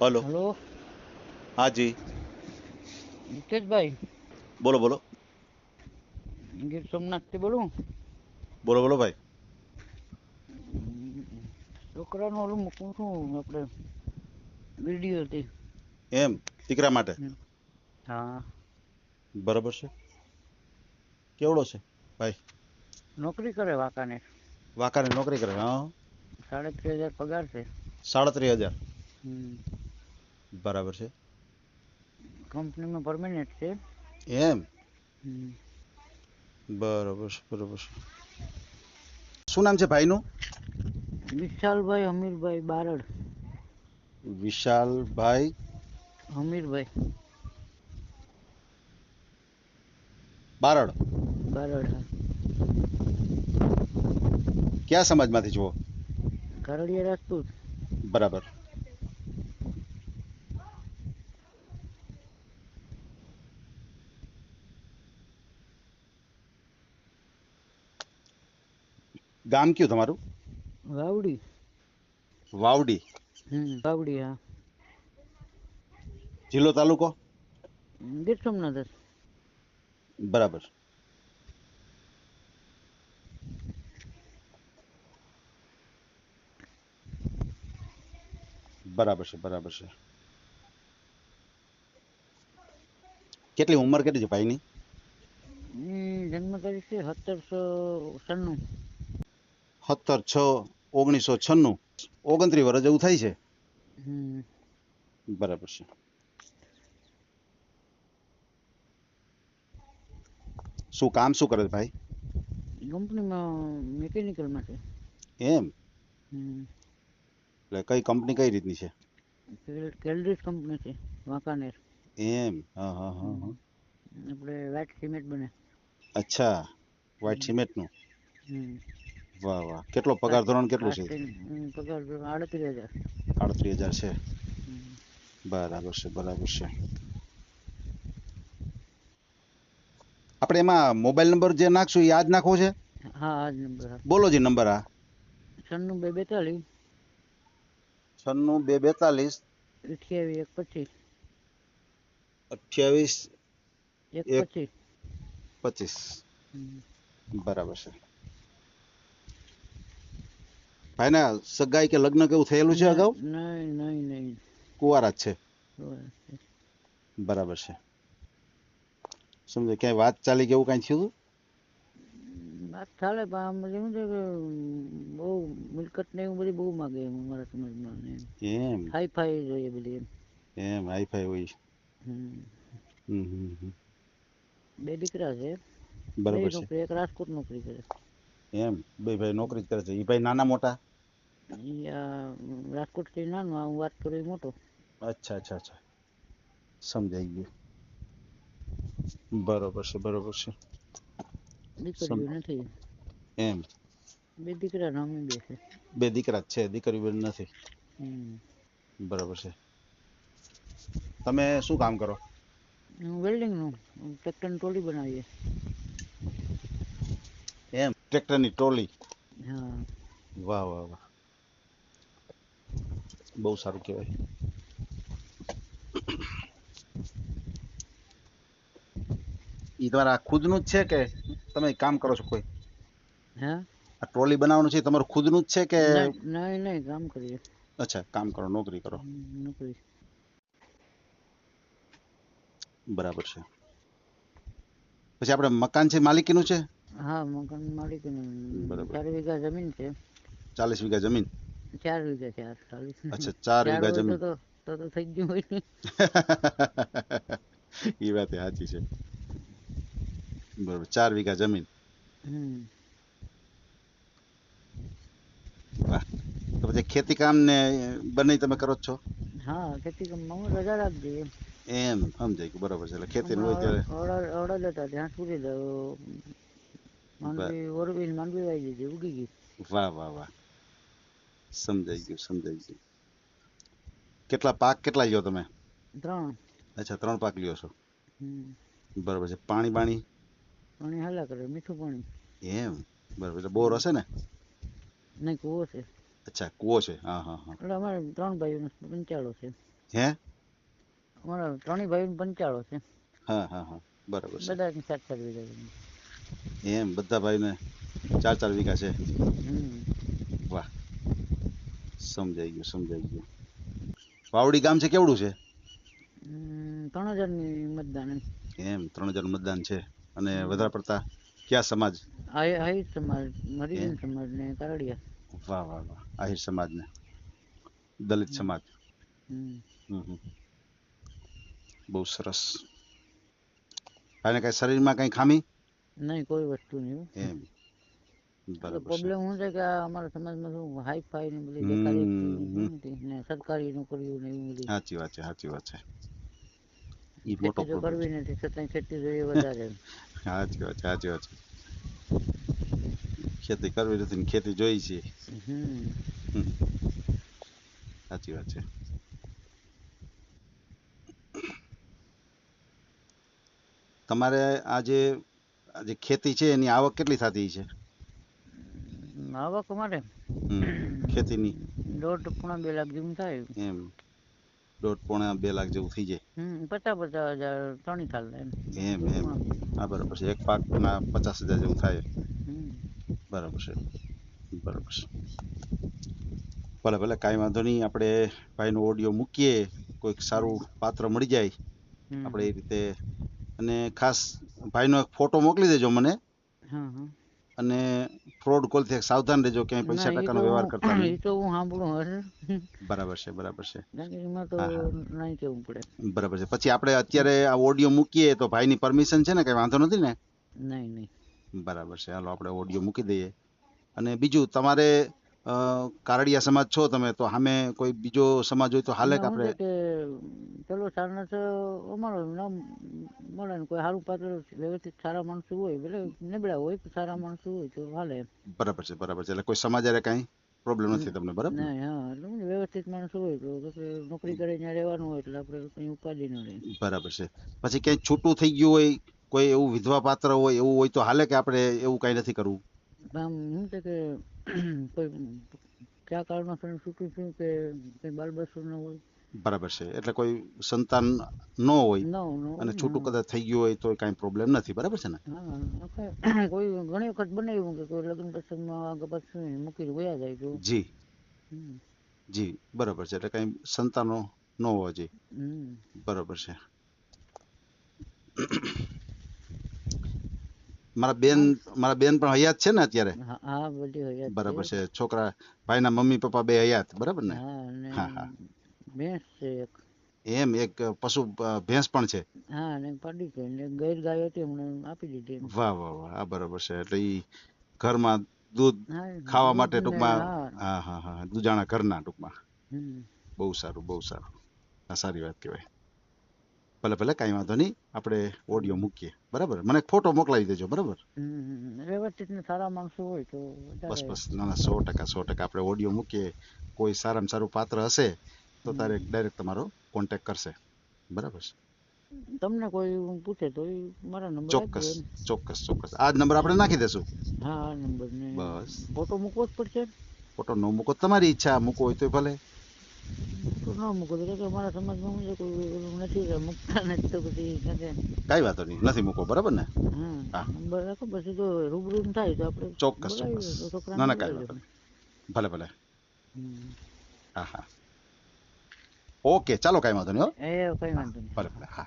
Hello. Hello. હા જી. મુકેશભાઈ. બોલો બોલો. ગીર સોમનાથથી બોલું? બોલો બોલો ભાઈ. છોકરાનું ઓલું મૂકું છું આપણે વીડિયો હતી એમ દીકરા માટે? હા. બરાબર છે. કેવડો છે ભાઈ? નોકરી કરે વાકાને વાકાને નોકરી કરે હા. સાડત્રીસ હજાર પગાર છે. સાડત્રીસ હજાર. હમ. બરાબર છે. કંપનીમાં પરમેનન્ટ છે? એમ? બરાબર છે બરાબર છે. શું નામ છે ભાઈનું? વિશાલભાઈ હમીરભાઈ બારડ. વિશાલભાઈ? હમીરભાઈ બારડ? બારડ ક્યાં સમાજમાંથી જુઓ? કારડિયા રાજપૂત. બરાબર. ગામ કયું તમારું? વાવડી. વાવડી. વાવડી હા. જિલ્લો તાલુકો? ગીર સોમનાથ બરાબર. બરાબર છે બરાબર છે. કેટલી ઉંમર કેટલી છે ભાઈની? જન્મ તારીખ છે સત્તરસો સન્નું સત્તર છ ઓગણીસો છન્નું. ઓગણત્રીસ વર્ષ જેવું થાય છે. બરાબર છે. શું કામ શું કરે ભાઈ? કંપનીમાં મિકેનિકલમાં છે એમ? એટલે કઈ કંપની કઈ રીતની છે? કેલ- કેલરીસ કંપની છે વાંકાનેર. એમ? હા હા હા હા. આપણે વ્હાઇટ સિમેન્ટ બને. અચ્છા વ્હાઇટ સિમેન્ટનું હમ. વાહ વાહ. કેટલો પગાર ધોરણ કેટલું છે? પગાર આડત્રીસ હજાર. આડત્રીસ હજાર છે? બરાબર છે બરાબર છે. આપણે એમાં મોબાઈલ નંબર જે નાખશું એ આજ નાખવો છે? હા આ જ નંબર બોલો જે નંબર આ. છન્નું બે બેતાલીસ. છન્નું બે બેતાલીસ. અઠ્યાવીસ એક પચીસ. અઠ્યાવીસ એક. પચીસ. પચીસ. બરાબર છે. ભાઈના સગાઈ કે લગ્ન કેવું થયેલું છે અગાઉ? નહીં નહીં નહીં. કુંવારા જ છે. બસ. બરાબર છે. સમજો ક્યાંય વાત ચાલી કે એવું કાંઈ થયું હતું? વાત ચાલે પણ આમાં એવું છે કે બહુ મિલકત ને એવું બધી બહુ માગે એમ અમારા સમાજમાં ને એમ. હાઈ ફાઈ જોઈએ બધી એમ. એમ હાઈફાઈ હોય. હમ. હમ હમ હમ. બે દીકરા છે. બે બરાબર છે. નોકરી એક રાજકોટ નોકરી કરે. એમ બે ભાઈ નોકરી જ કરે છે. એ ભાઈ નાના મોટા? ઈ રાજકોટથી નાનો આ હું વાત કરું મોટો. અચ્છા અચ્છા અચ્છા. સમજાઈ ગયું. બરોબર છે બરોબર છે. દીકરીઓ નથી. એમ. બે દીકરા ને અમે બે છે. બે દીકરા જ છે દીકરી બેન નથી. હમ. બરાબર છે. તમે શું કામ કરો? હું વેલ્ડિંગનું ટ્રેક્ટરની ટ્રોલી બનાવીએ. ટ્રેક્ટરની ટ્રોલી. વાહ વાહ વાહ. બહુ સારું કહેવાય. ઈ તમારા ખુદનું જ છે કે તમે કામ કરો છો કોઈ? હે? આ ટ્રોલી બનાવવાનું છે તમારું ખુદનું જ છે કે નહીં નહીં કામ કરીએ. અચ્છા કામ કરો નોકરી કરો. નોકરી. બરાબર છે. પછી આપણે મકાન છે માલિકીનું છે? હા મકાન બરાબર. ચાર વીઘા જમીન છે. ચાલીસ વીઘા જમીન? ચાર વીઘા ચાર ચાલીસ અચ્છા ચાર વીઘા જમીન. તો તો થઈ ગયું હોય એ વાત સાચી છે. બરોબર ચાર વીઘા જમીન. તો પછી ખેતી કામ ને બંને તમે કરો છો? હા ખેતી કામમાં રજા રાખી દઈએ એમ સમજાય ગયું. બરોબર છે. એટલે ખેતી હોય ત્યારે હમણાં અડદ હતા ત્યાં સુધી માંડવી ઓરવીને માંડવી વાવી દીધી ઉગી ગઈ વાહ વાહ વાહ સમજાઈ ગયું સમજાઈ ગયું કેટલા પાક કેટલા લ્યો તમે ત્રણ અચ્છા ત્રણ પાક લ્યો છો બરોબર છે પાણી બાણી પાણી હાલા કરે મીઠું પાણી એમ બરોબર એટલે બોર હશે ને નહીં કૂવો છે અચ્છા કૂવો છે હા હા હા એટલે અમારે ત્રણ ભાઈઓનો પંચાળો છે હે અમારા ત્રણેય ભાઈ પંચાળો છે હા હા હા બરાબર છે બધા સાત સાત વીઘા. એમ બધા ભાઈને ચાર ચાર વીઘા છે. વાહ. સમજાઈ ગયું સમજાઈ ગયું. વાવડી ગામ છે કેવડું છે? ત્રણ હજાર મતદાન એમ. ત્રણ હજાર મતદાન છે. અને વધારે પડતા કયા સમાજ? આહિર સમાજ હરિજન સમાજ ને કારડિયા. વાહ વાહ વાહ. આહિર સમાજ. ને દલિત સમાજ. બહુ સરસ. અને કઈ શરીરમાં કઈ ખામી? નહીં કોઈ વસ્તુ નહીં એમ. પ્રોબ્લેમ શું છે કે આ અમારા સમાજમાં શું હાઈ ફાઈ ને બધી ને સરકારી નોકરીઓ ને એવું બધી. સાચી વાત છે સાચી વાત છે. ઈ મોટો ખેતી પ્રોબ્લેમ કરવી નથી છતાં ખેતી જોઈએ વધારે. સાચી વાત છે સાચી વાત છે. ખેતી કરવી નથી ને ખેતી જોઈ છે. હમ. હમ. સાચી વાત છે. તમારે આ જે ખેતી છે એની આવક કેટલી થતી છે? આવક અમારે ખેતીની. દોઢ પોણા બે લાખ જેવું થાય. એમ. દોઢ પોણા બે લાખ જેવું થઈ જાય. હમ પચાસ પચાસ હજાર ત્રણેય સાલ એમ. એમ હા બરાબર છે. એક પાકના પચાસ હજાર જેવું થાય. હમ. બરાબર છે. બરાબર છે. ભલે ભલે કાંઈ વાંધો નહીં. આપણે ભાઈનો ઓડિયો મૂકીએ. કોઈક સારું પાત્ર મળી જાય. આપણે એ રીતે. અને ખાસ ભાઈનો એક ફોટો મોકલી દેજો મને. અને ફ્રોડ કોલથી સાવધાન રહેજો ક્યાંય પૈસા ટકાનો વ્યવહાર કરતા નહીં. તો હું સાંભળું બરાબર છે બરાબર છે. નહીં કેવું પડે. બરાબર છે. પછી આપણે અત્યારે આ ઓડિયો મૂકીએ તો ભાઈની પરમિશન છે ને કઈ વાંધો નથી ને? નહીં નહીં. બરાબર છે. હાલો આપણે ઓડિયો મૂકી દઈએ. અને બીજું તમારે કારડિયા સમાજ છો તમે તો સામે કોઈ બીજો સમાજ હોય તો હાલે કે આપણે? ચલો સારનાથ અમારો નામ મળે ને કોઈ સારું પાત્ર વ્યવસ્થિત સારા માણસો હોય એટલે નબળા હોય સારા માણસો હોય તો હાલે. બરાબર છે બરાબર છે એટલે કોઈ સમાજારે કાંઈ પ્રોબ્લેમ નથી તમને બરાબર? હા એટલે વ્યવસ્થિત માણસો હોય તો નોકરી કરે ત્યાં રહેવાનું હોય એટલે આપણે કંઈ ઉપાધિ ન રહે. બરાબર છે. પછી ક્યાંય છૂટું થઈ ગયું હોય કોઈ એવું વિધવા પાત્ર હોય એવું હોય તો હાલે કે આપણે એવું કાંઈ નથી કરવું? આમ શું છે કે કોઈ કયા કારણોસર છૂટું છું કે કંઈ બાલ બચ્ચું ન હોય? બરાબર છે. એટલે કોઈ સંતાન ન હોય અને છૂટું કદાચ થઈ ગયું હોય તો કાંઈ પ્રોબ્લેમ નથી. બરાબર છે ને? કોઈ ઘણી વખત બનાવ્યું કે કોઈ લગ્ન પ્રસંગમાં આગળ પાછું મૂકીને વયા જાય તો? જી. જી. બરાબર છે. એટલે કાંઈ સંતાનો ન હોવા જોઈએ. બરાબર છે. મારા બેન મારા બેન પણ હયાત છે ને અત્યારે? હા હા બધી હયાત બરાબર છે. છોકરા ભાઈના મમ્મી પપ્પા બે હયાત બરાબર ને? હા હા, હા. ભેંસ છે એક. એમ એક પશુ ભેંસ પણ છે? હા અને પડી છે ને એક ગાય હતી હમણાં આપી દીધી વાહ વાહ વાહ આ બરાબર છે. એટલે ઈ ઘરમાં દૂધ ખાવા માટે ટૂંકમાં હા. હા હા હા દુજાણા ઘરના ટૂંકમાં. બહુ સારું બહુ સારું. આ સારી વાત કહેવાય. ભલે ભલે કાંઈ વાંધો નહીં. આપણે ઓડિયો મૂકીએ. બરાબર? મને ફોટો મોકલાવી દેજો બરાબર? વ્યવસ્થિત ને સારા માણસો હોય તો બસ બસ. ના ના સો ટકા સો ટકા. આપણે ઓડિયો મૂકીએ. કોઈ સારામાં સારું પાત્ર હશે તો તારે ડાયરેક્ટ તમારો કોન્ટેક કરશે. બરાબર છે? તમને કોઈ પૂછે તો મારા નંબર ચોક્કસ ચોક્કસ ચોક્કસ. આ નંબર આપણે નાખી દેશું. હા નંબર બસ. ફોટો મૂકવો જ પડશે ફોટો ન મૂકો. તમારી ઈચ્છા મૂકો હોય તો ભલે. કોઈ ઓલું નથી એટલે મૂકતા નથી તો પછી કે કાંઈ વાંધો નહીં નથી મૂકો બરાબર ને? હા. પછી જો રૂબરૂ થાય તો આપણે ચોક્કસ ચોક્કસ. ના કાંઈ ભલે ભલે. હા હા. ઓકે ચાલો કાંઈ વાંધો નહીં હો. એ કઈ વાંધો નહીં. ભલે ભલે હા.